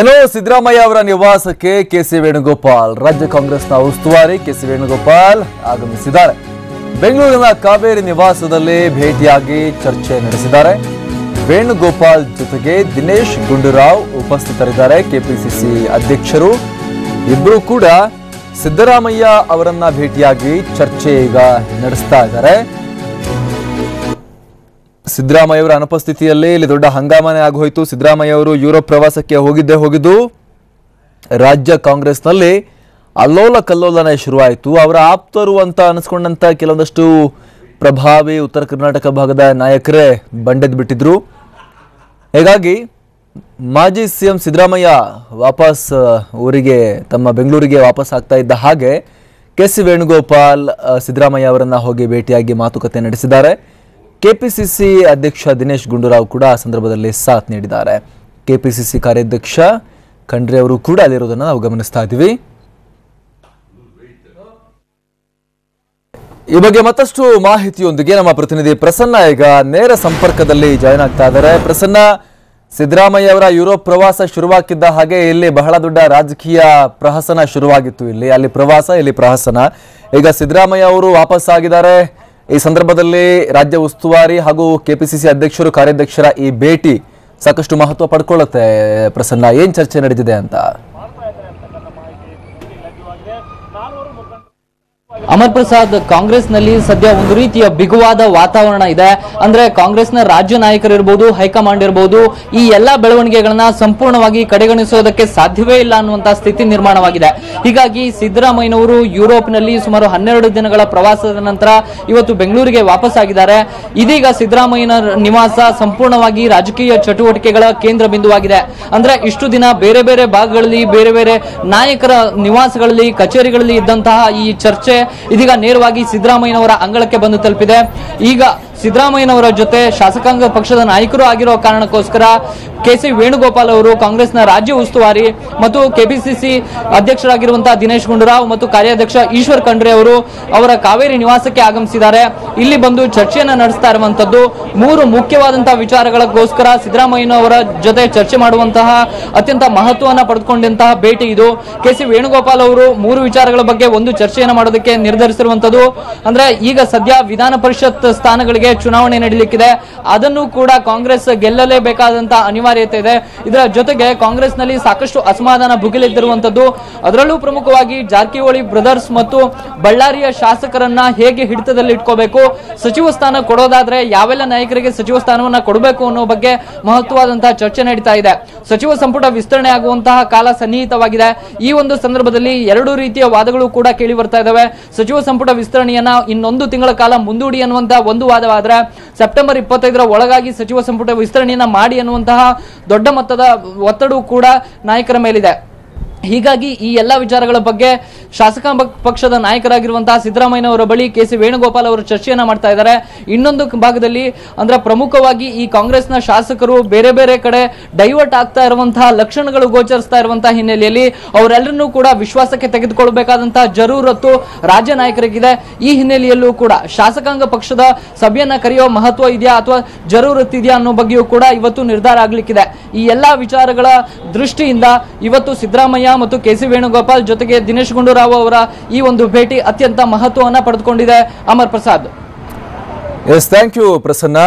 ಏನೋ ಸಿದ್ದರಾಮಯ್ಯ ಅವರ ನಿವಾಸಕ್ಕೆ ಕೆಸಿ ವೇಣುಗೋಪಾಲ್. ರಾಜ್ಯ ಕಾಂಗ್ರೆಸ್ನ ಉಸ್ತುವಾರಿ ಕೆಸಿ ವೇಣುಗೋಪಾಲ್ ಆಗಮಿಸಿದ್ದಾರೆ. ಬೆಂಗಳೂರಿನ ಕಾವೇರಿ ನಿವಾಸದಲ್ಲಿ ಭೇಟಿಯಾಗಿ ಚರ್ಚೆ ನಡೆಸಿದ್ದಾರೆ. ವೇಣುಗೋಪಾಲ್ ಜೊತೆಗೆ ದಿನೇಶ್ ಗುಂಡೂರಾವ್ ಉಪಸ್ಥಿತರಿದ್ದಾರೆ. ಕೆಪಿಸಿಸಿ ಅಧ್ಯಕ್ಷರು ಇಬ್ಬರು ಕೂಡ ಸಿದ್ದರಾಮಯ್ಯ ಅವರನ್ನ ಭೇಟಿಯಾಗಿ ಚರ್ಚೆ ಈಗ ನಡೆಸ್ತಾ ಇದ್ದಾರೆ. ಸಿದ್ದರಾಮಯ್ಯ ಅವರ ಅನುಪಸ್ಥಿತಿಯಲ್ಲಿ ಇಲ್ಲಿ ದೊಡ್ಡ ಹಂಗಾಮನೆ ಆಗೋಯಿತು. ಸಿದ್ದರಾಮಯ್ಯ ಅವರು ಯುರೋಪ್ ಪ್ರವಾಸಕ್ಕೆ ಹೋಗಿದ್ದೇ ಹೋಗಿದ್ದು, ರಾಜ್ಯ ಕಾಂಗ್ರೆಸ್ನಲ್ಲಿ ಅಲ್ಲೋಲ ಕಲ್ಲೋಲನೆ ಶುರುವಾಯಿತು. ಅವರ ಆಪ್ತರು ಅಂತ ಅನಿಸ್ಕೊಂಡಂತ ಕೆಲವೊಂದಷ್ಟು ಪ್ರಭಾವಿ ಉತ್ತರ ಕರ್ನಾಟಕ ಭಾಗದ ನಾಯಕರೇ ಬಂಡೆದ್ ಬಿಟ್ಟಿದ್ರು. ಹೀಗಾಗಿ ಮಾಜಿ ಸಿಎಂ ಸಿದ್ದರಾಮಯ್ಯ ವಾಪಸ್ ಊರಿಗೆ, ತಮ್ಮ ಬೆಂಗಳೂರಿಗೆ ವಾಪಸ್ ಆಗ್ತಾ ಇದ್ದ ಹಾಗೆ ಕೆ ಸಿ ವೇಣುಗೋಪಾಲ್ ಸಿದ್ದರಾಮಯ್ಯ ಅವರನ್ನು ಹೋಗಿ ಭೇಟಿಯಾಗಿ ಮಾತುಕತೆ ನಡೆಸಿದ್ದಾರೆ. ಕೆಪಿಸಿಸಿ ಅಧ್ಯಕ್ಷ ದಿನೇಶ್ ಗುಂಡೂರಾವ್ ಕೂಡ ಆ ಸಂದರ್ಭದಲ್ಲಿ ಸಾಥ್ ನೀಡಿದ್ದಾರೆ. ಕೆಪಿಸಿಸಿ ಕಾರ್ಯಾಧ್ಯಕ್ಷ ಖಂಡ್ರೆ ಅವರು ಕೂಡ ಅಲ್ಲಿರುವುದನ್ನು ನಾವು ಗಮನಿಸ್ತಾ ಇದ್ದೀವಿ. ಈ ಬಗ್ಗೆ ಮತ್ತಷ್ಟು ಮಾಹಿತಿಯೊಂದಿಗೆ ನಮ್ಮ ಪ್ರತಿನಿಧಿ ಪ್ರಸನ್ನ ಈಗ ನೇರ ಸಂಪರ್ಕದಲ್ಲಿ ಜಾಯ್ನ್ ಆಗ್ತಾ ಇದ್ದಾರೆ. ಪ್ರಸನ್ನ, ಸಿದ್ದರಾಮಯ್ಯ ಅವರ ಯುರೋಪ್ ಪ್ರವಾಸ ಶುರುವಾಗಿದ್ದ ಹಾಗೆ ಇಲ್ಲಿ ಬಹಳ ದೊಡ್ಡ ರಾಜಕೀಯ ಪ್ರಹಸನ ಶುರುವಾಗಿತ್ತು ಇಲ್ಲಿ. ಅಲ್ಲಿ ಪ್ರವಾಸ, ಇಲ್ಲಿ ಪ್ರಹಸನ. ಈಗ ಸಿದ್ದರಾಮಯ್ಯ ಅವರು ವಾಪಸ್ ಆಗಿದ್ದಾರೆ ಈ ಸಂದರ್ಭದಲ್ಲಿ ರಾಜ್ಯ ಉಸ್ತುವಾರಿ ಹಾಗೂ ಕೆಪಿಸಿಸಿ ಅಧ್ಯಕ್ಷರು, ಕಾರ್ಯಾಧ್ಯಕ್ಷರ ಈ ಭೇಟಿ ಸಾಕಷ್ಟು ಮಹತ್ವ ಪಡ್ಕೊಳ್ಳುತ್ತೆ ಪ್ರಸನ್ನ. ಏನ್ ಚರ್ಚೆ ನಡೆದಿದೆ ಅಂತ? ಅಮರ್ ಪ್ರಸಾದ್ ಕಾಂಗ್ರೆಸ್ನಲ್ಲಿ ಸದ್ಯ ಒಂದು ರೀತಿಯ ಬಿಗುವಾದ ವಾತಾವರಣ ಇದೆ. ಅಂದ್ರೆ ಕಾಂಗ್ರೆಸ್ನ ರಾಜ್ಯ ನಾಯಕರಿರ್ಬೋದು ಹೈಕಮಾಂಡ್ ಇರಬಹುದು ಈ ಎಲ್ಲಾ ಬೆಳವಣಿಗೆಗಳನ್ನ ಸಂಪೂರ್ಣವಾಗಿ ಕಡೆಗಣಿಸೋದಕ್ಕೆ ಸಾಧ್ಯವೇ ಇಲ್ಲ ಅನ್ನುವಂತಹ ಸ್ಥಿತಿ ನಿರ್ಮಾಣವಾಗಿದೆ. ಹೀಗಾಗಿ ಸಿದ್ದರಾಮಯ್ಯನವರು ಯುರೋಪ್ನಲ್ಲಿ ಸುಮಾರು ಹನ್ನೆರಡು ದಿನಗಳ ಪ್ರವಾಸದ ನಂತರ ಇವತ್ತು ಬೆಂಗಳೂರಿಗೆ ವಾಪಸ್ ಆಗಿದ್ದಾರೆ. ಇದೀಗ ಸಿದ್ದರಾಮಯ್ಯನ ನಿವಾಸ ಸಂಪೂರ್ಣವಾಗಿ ರಾಜಕೀಯ ಚಟುವಟಿಕೆಗಳ ಕೇಂದ್ರ ಬಿಂದುವಾಗಿದೆ. ಅಂದ್ರೆ ಇಷ್ಟು ದಿನ ಬೇರೆ ಬೇರೆ ಭಾಗಗಳಲ್ಲಿ, ಬೇರೆ ಬೇರೆ ನಾಯಕರ ನಿವಾಸಗಳಲ್ಲಿ, ಕಚೇರಿಗಳಲ್ಲಿ ಇದ್ದಂತಹ ಈ ಚರ್ಚೆ ಇದೀಗ ನೇರವಾಗಿ ಸಿದ್ದರಾಮಯ್ಯನವರ ಅಂಗಳಕ್ಕೆ ಬಂದು ತಲುಪಿದೆ. ಈಗ ಸಿದ್ದರಾಮಯ್ಯನವರ ಜೊತೆ ಶಾಸಕಾಂಗ ಪಕ್ಷದ ನಾಯಕರು ಆಗಿರೋ ಕಾರಣಕ್ಕೋಸ್ಕರ ಕೆ ಸಿ ವೇಣುಗೋಪಾಲ್ ಅವರು ಕಾಂಗ್ರೆಸ್ನ ರಾಜ್ಯ ಉಸ್ತುವಾರಿ ಮತ್ತು ಕೆಪಿಸಿಸಿ ಅಧ್ಯಕ್ಷರಾಗಿರುವಂತಹ ದಿನೇಶ್ ಗುಂಡೂರಾವ್ ಮತ್ತು ಕಾರ್ಯಾಧ್ಯಕ್ಷ ಈಶ್ವರ್ ಖಂಡ್ರೆ ಅವರು ಅವರ ಕಾವೇರಿ ನಿವಾಸಕ್ಕೆ ಆಗಮಿಸಿದ್ದಾರೆ. ಇಲ್ಲಿ ಬಂದು ಚರ್ಚೆಯನ್ನು ನಡೆಸ್ತಾ ಇರುವಂತದ್ದು ಮೂರು ಮುಖ್ಯವಾದಂತಹ ವಿಚಾರಗಳಿಗೋಸ್ಕರ ಸಿದ್ದರಾಮಯ್ಯನವರ ಜೊತೆ ಚರ್ಚೆ ಮಾಡುವಂತಹ ಅತ್ಯಂತ ಮಹತ್ವವನ್ನು ಪಡೆದುಕೊಂಡಂತಹ ಭೇಟಿ ಇದು. ಕೆ ಸಿ ವೇಣುಗೋಪಾಲ್ ಅವರು ಮೂರು ವಿಚಾರಗಳ ಬಗ್ಗೆ ಒಂದು ಚರ್ಚೆಯನ್ನು ಮಾಡೋದಕ್ಕೆ ನಿರ್ಧರಿಸಿರುವಂತದ್ದು ಅಂದ್ರೆ ಈಗ ಸದ್ಯ ವಿಧಾನ ಪರಿಷತ್ ಸ್ಥಾನಗಳಿಗೆ ಚುನಾವಣೆ ನಡೀಲಿಕ್ಕಿದೆ. ಅದನ್ನು ಕೂಡ ಕಾಂಗ್ರೆಸ್ ಗೆಲ್ಲಲೇಬೇಕಾದಂತಹ ಅನಿವಾರ್ಯತೆ ಇದೆ. ಇದರ ಜೊತೆಗೆ ಕಾಂಗ್ರೆಸ್ನಲ್ಲಿ ಸಾಕಷ್ಟು ಅಸಮಾಧಾನ ಭುಗಿಲೆದ್ದಿರುವಂತದ್ದು. ಅದರಲ್ಲೂ ಪ್ರಮುಖವಾಗಿ ಜಾರಕಿಹೊಳಿ ಬ್ರದರ್ಸ್ ಮತ್ತು ಬಳ್ಳಾರಿಯ ಶಾಸಕರನ್ನ ಹೇಗೆ ಹಿಡಿತದಲ್ಲಿ ಇಟ್ಕೋಬೇಕು ಸಚಿವ ಸ್ಥಾನ ಕೊಡೋದಾದ್ರೆ ಯಾವೆಲ್ಲ ನಾಯಕರಿಗೆ ಸಚಿವ ಸ್ಥಾನವನ್ನ ಕೊಡಬೇಕು ಅನ್ನೋ ಬಗ್ಗೆ ಮಹತ್ವವಾದಂತಹ ಚರ್ಚೆ ನಡೀತಾ ಇದೆ. ಸಚಿವ ಸಂಪುಟ ವಿಸ್ತರಣೆ ಆಗುವಂತಹ ಕಾಲ ಸನ್ನಿಹಿತವಾಗಿದೆ. ಈ ಒಂದು ಸಂದರ್ಭದಲ್ಲಿ ಎರಡು ರೀತಿಯ ವಾದಗಳು ಕೂಡ ಕೇಳಿ ಬರ್ತಾ ಇದಾವೆ ಸಚಿವ ಸಂಪುಟ ವಿಸ್ತರಣೆಯನ್ನ ಇನ್ನೊಂದು ತಿಂಗಳ ಕಾಲ ಮುಂದೂಡಿ ಅನ್ನುವಂತಹ ಒಂದು ವಾದವಾದ್ರೆ ಸೆಪ್ಟೆಂಬರ್ ಇಪ್ಪತ್ತೈದರ ಒಳಗಾಗಿ ಸಚಿವ ಸಂಪುಟ ವಿಸ್ತರಣೆಯನ್ನ ಮಾಡಿ ಅನ್ನುವಂತಹ ದೊಡ್ಡ ಮೊತ್ತದ ಒತ್ತಡವೂ ಕೂಡ ನಾಯಕರ ಮೇಲಿದೆ. ಹೀಗಾಗಿ ಈ ಎಲ್ಲ ವಿಚಾರಗಳ ಬಗ್ಗೆ ಶಾಸಕಾಂಗ ಪಕ್ಷದ ನಾಯಕರಾಗಿರುವಂತಹ ಸಿದ್ದರಾಮಯ್ಯನವರ ಬಳಿ ಕೆ ಸಿ ವೇಣುಗೋಪಾಲ್ ಅವರು ಚರ್ಚೆಯನ್ನ ಮಾಡ್ತಾ ಇದ್ದಾರೆ. ಇನ್ನೊಂದು ಭಾಗದಲ್ಲಿ ಅಂದ್ರೆ ಪ್ರಮುಖವಾಗಿ ಈ ಕಾಂಗ್ರೆಸ್ನ ಶಾಸಕರು ಬೇರೆ ಬೇರೆ ಕಡೆ ಡೈವರ್ಟ್ ಆಗ್ತಾ ಇರುವಂತಹ ಲಕ್ಷಣಗಳು ಗೋಚರಿಸ್ತಾ ಇರುವಂತಹ ಹಿನ್ನೆಲೆಯಲ್ಲಿ ಅವರೆಲ್ಲರನ್ನೂ ಕೂಡ ವಿಶ್ವಾಸಕ್ಕೆ ತೆಗೆದುಕೊಳ್ಬೇಕಾದಂತಹ ಜರೂರತ್ತು ರಾಜ್ಯ ನಾಯಕರಿಗಿದೆ. ಈ ಹಿನ್ನೆಲೆಯಲ್ಲೂ ಕೂಡ ಶಾಸಕಾಂಗ ಪಕ್ಷದ ಸಭೆಯನ್ನ ಕರೆಯುವ ಮಹತ್ವ ಇದೆಯಾ ಅಥವಾ ಜರೂರತ್ ಇದೆಯಾ ಅನ್ನೋ ಬಗ್ಗೆಯೂ ಕೂಡ ಇವತ್ತು ನಿರ್ಧಾರ ಆಗ್ಲಿಕ್ಕಿದೆ. ಈ ಎಲ್ಲಾ ವಿಚಾರಗಳ ದೃಷ್ಟಿಯಿಂದ ಇವತ್ತು ಮತ್ತು ಕೆ ಸಿ ವೇಣುಗೋಪಾಲ್ ಜೊತೆಗೆ ದಿನೇಶ್ ಗುಂಡೂರಾವ್ ಅವರ ಈ ಒಂದು ಭೇಟಿ ಅತ್ಯಂತ ಮಹತ್ವವನ್ನು ಪಡೆದುಕೊಂಡಿದೆ. Amar Prasad. Yes thank you Prasanna.